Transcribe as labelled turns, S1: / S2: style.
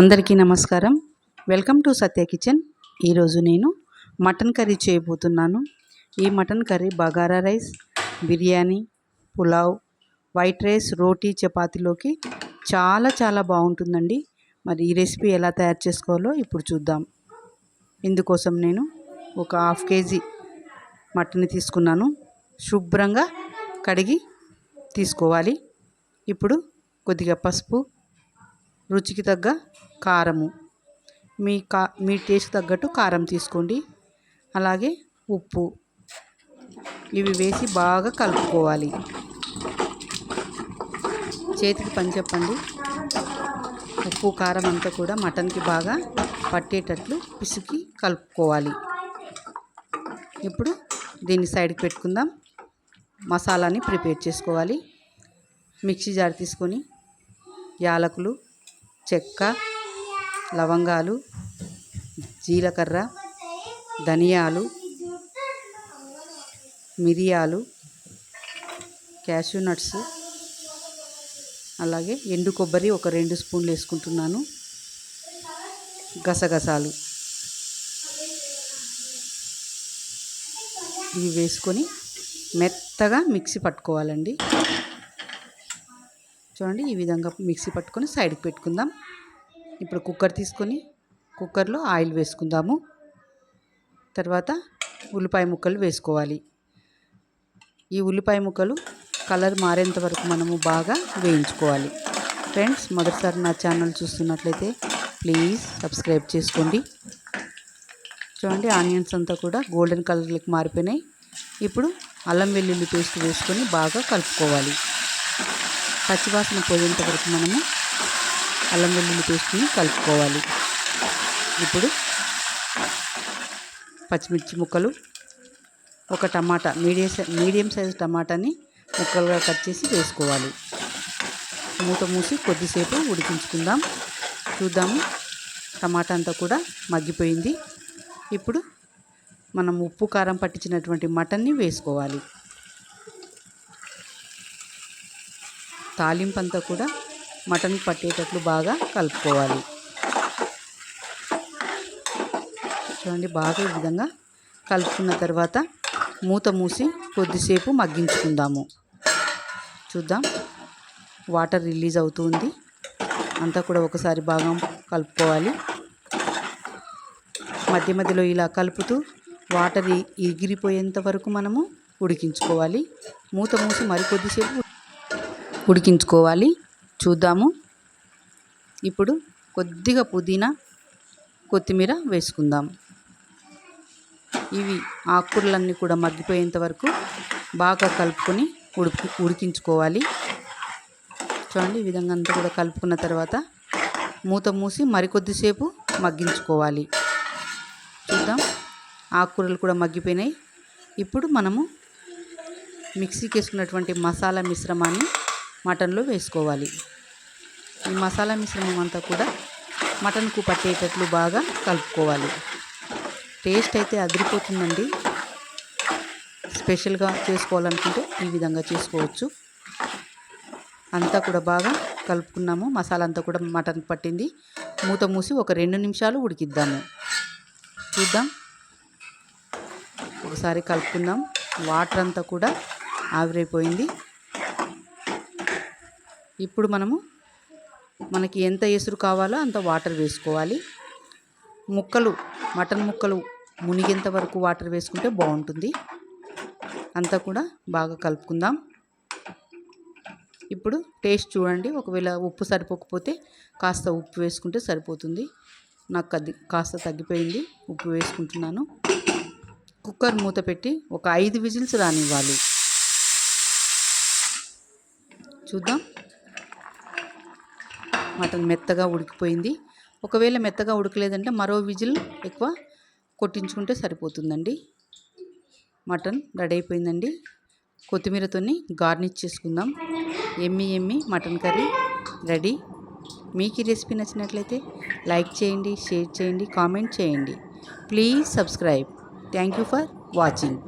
S1: అందరికీ నమస్కారం. Welcome to Satya kitchen. ఈరోజు నేను మటన్ కర్రీ చేయబోతున్నాను. ఈ mutton curry bagara rice biryani pulao white rice roti చపాతీలోకి చాలా చాలా బాగుంటుందండి. మరి ఈ రెసిపీ ఎలా తయారు చేసుకోవాలో ఇప్పుడు చూద్దాం. ఇందుకోసం నేను ఒక హాఫ్ కేజీ మటన్ తీసుకున్నాను. శుభ్రంగా కడిగి తీసుకోవాలి. ఇప్పుడు కొద్దిగా పసుపు రుచికి తగ్గ కారము. మీ కా మీ టేస్ట్ తగ్గట్టు కారం తీసుకోండి. అలాగే ఉప్పు. ఇవి వేసి బాగా కలుపుకోవాలి. చేతికి పని చెప్పండి. ఉప్పు కారం అంతా కూడా మటన్కి బాగా పట్టేటట్లు పిసికి కలుపుకోవాలి. ఇప్పుడు దీన్ని సైడ్కి పెట్టుకుందాం. మసాలాని ప్రిపేర్ చేసుకోవాలి. మిక్సీ జార్ తీసుకొని యాలకులు చెక్క లవంగాలు జీలకర్ర ధనియాలు మిరియాలు క్యాషూ నట్స్ అలాగే ఎండు కొబ్బరి ఒక రెండు స్పూన్లు వేసుకుంటున్నాను. గసగసాలు. ఇవి వేసుకొని మెత్తగా మిక్సీ పట్టుకోవాలండి. చూడండి ఈ విధంగా మిక్సీ పట్టుకొని సైడ్కి పెట్టుకుందాం. ఇప్పుడు కుక్కర్ తీసుకొని కుక్కర్లో ఆయిల్ వేసుకుందాము. తర్వాత ఉల్లిపాయ ముక్కలు వేసుకోవాలి. ఈ ఉల్లిపాయ ముక్కలు కలర్ మారేంత వరకు మనము బాగా వేయించుకోవాలి. ఫ్రెండ్స్ మొదటిసారి నా ఛానల్ చూస్తున్నట్లయితే ప్లీజ్ సబ్స్క్రైబ్ చేసుకోండి. చూడండి ఆనియన్స్ అంతా కూడా గోల్డెన్ కలర్లోకి మారిపోయినాయి. ఇప్పుడు అల్లం వెల్లుల్లి పేస్ట్ వేసుకొని బాగా కలుపుకోవాలి. పచ్చివాసన పోయేంత వరకు మనము అల్లం వెల్లుల్లి పేస్ట్ని కలుపుకోవాలి. ఇప్పుడు పచ్చిమిర్చి ముక్కలు ఒక టమాటా మీడియం మీడియం సైజ్ టమాటాని ముక్కలుగా కట్ చేసి వేసుకోవాలి. మూత మూసి కొద్దిసేపు ఉడికించుకుందాం. చూద్దాము టమాటా అంతా కూడా మగ్గిపోయింది. ఇప్పుడు మనం ఉప్పు కారం పట్టించినటువంటి మటన్ని వేసుకోవాలి. తాలింపు అంతా కూడా మటన్ పట్టేటట్లు బాగా కలుపుకోవాలి. చూడండి బాగా ఈ విధంగా కలుపుకున్న తర్వాత మూత మూసి కొద్దిసేపు మగ్గించుకుందాము. చూద్దాం వాటర్ రిలీజ్ అవుతుంది. అంతా కూడా ఒకసారి బాగా కలుపుకోవాలి. మధ్య మధ్యలో ఇలా కలుపుతూ వాటర్ ఎగిరిపోయేంత వరకు మనము ఉడికించుకోవాలి. మూత మూసి మరికొద్దిసేపు ఉడికించుకోవాలి. చూద్దాము. ఇప్పుడు కొద్దిగా పుదీనా కొత్తిమీర వేసుకుందాం. ఇవి ఆకుకూరలన్నీ కూడా మగ్గిపోయేంత వరకు బాగా కలుపుకొని ఉడికి ఉడికించుకోవాలి. చూడండి ఈ విధంగా అంతా కూడా కలుపుకున్న తర్వాత మూత మూసి మరికొద్దిసేపు మగ్గించుకోవాలి. చూద్దాం. ఆకుకూరలు కూడా మగ్గిపోయినాయి. ఇప్పుడు మనము మిక్సీకి వేసుకున్నటువంటి మసాలా మిశ్రమాన్ని మటన్లో వేసుకోవాలి. ఈ మసాలా మిశ్రమం అంతా కూడా మటన్కు పట్టేటట్లు బాగా కలుపుకోవాలి. టేస్ట్ అయితే అదిరిపోతుందండి. స్పెషల్గా చేసుకోవాలనుకుంటే ఈ విధంగా చేసుకోవచ్చు. అంతా కూడా బాగా కలుపుకున్నాము. మసాలా అంతా కూడా మటన్ పట్టింది. మూత మూసి ఒక రెండు నిమిషాలు ఉడికిద్దాము. చూద్దాం. ఒకసారి కలుపుకుందాం. వాటర్ అంతా కూడా ఆవిరైపోయింది. ఇప్పుడు మనము మనకి ఎంత ఎసురు కావాలో అంత వాటర్ వేసుకోవాలి. ముక్కలు మటన్ ముక్కలు మునిగేంత వరకు వాటర్ వేసుకుంటే బాగుంటుంది. అంతా కూడా బాగా కలుపుకుందాం. ఇప్పుడు టేస్ట్ చూడండి. ఒకవేళ ఉప్పు సరిపోకపోతే కాస్త ఉప్పు వేసుకుంటే సరిపోతుంది. నాకు అది కాస్త తగ్గిపోయింది. ఉప్పు వేసుకుంటున్నాను. కుక్కర్ మూత పెట్టి ఒక ఐదు విజిల్స్ రానివ్వాలి. చూద్దాం. మటన్ మెత్తగా ఉడికిపోయింది. ఒకవేళ మెత్తగా ఉడకలేదంటే మరో విజిల్ ఎక్కువ కొట్టించుకుంటే సరిపోతుందండి. మటన్ రెడీ అయిపోయిందండి. కొత్తిమీరతో గార్నిష్ చేసుకుందాం. ఎమ్మి ఎమ్మి మటన్ కర్రీ రెడీ. మీకు ఈ రెసిపీ నచ్చినట్లయితే లైక్ చేయండి షేర్ చేయండి కామెంట్ చేయండి. Please subscribe. Thank you for watching.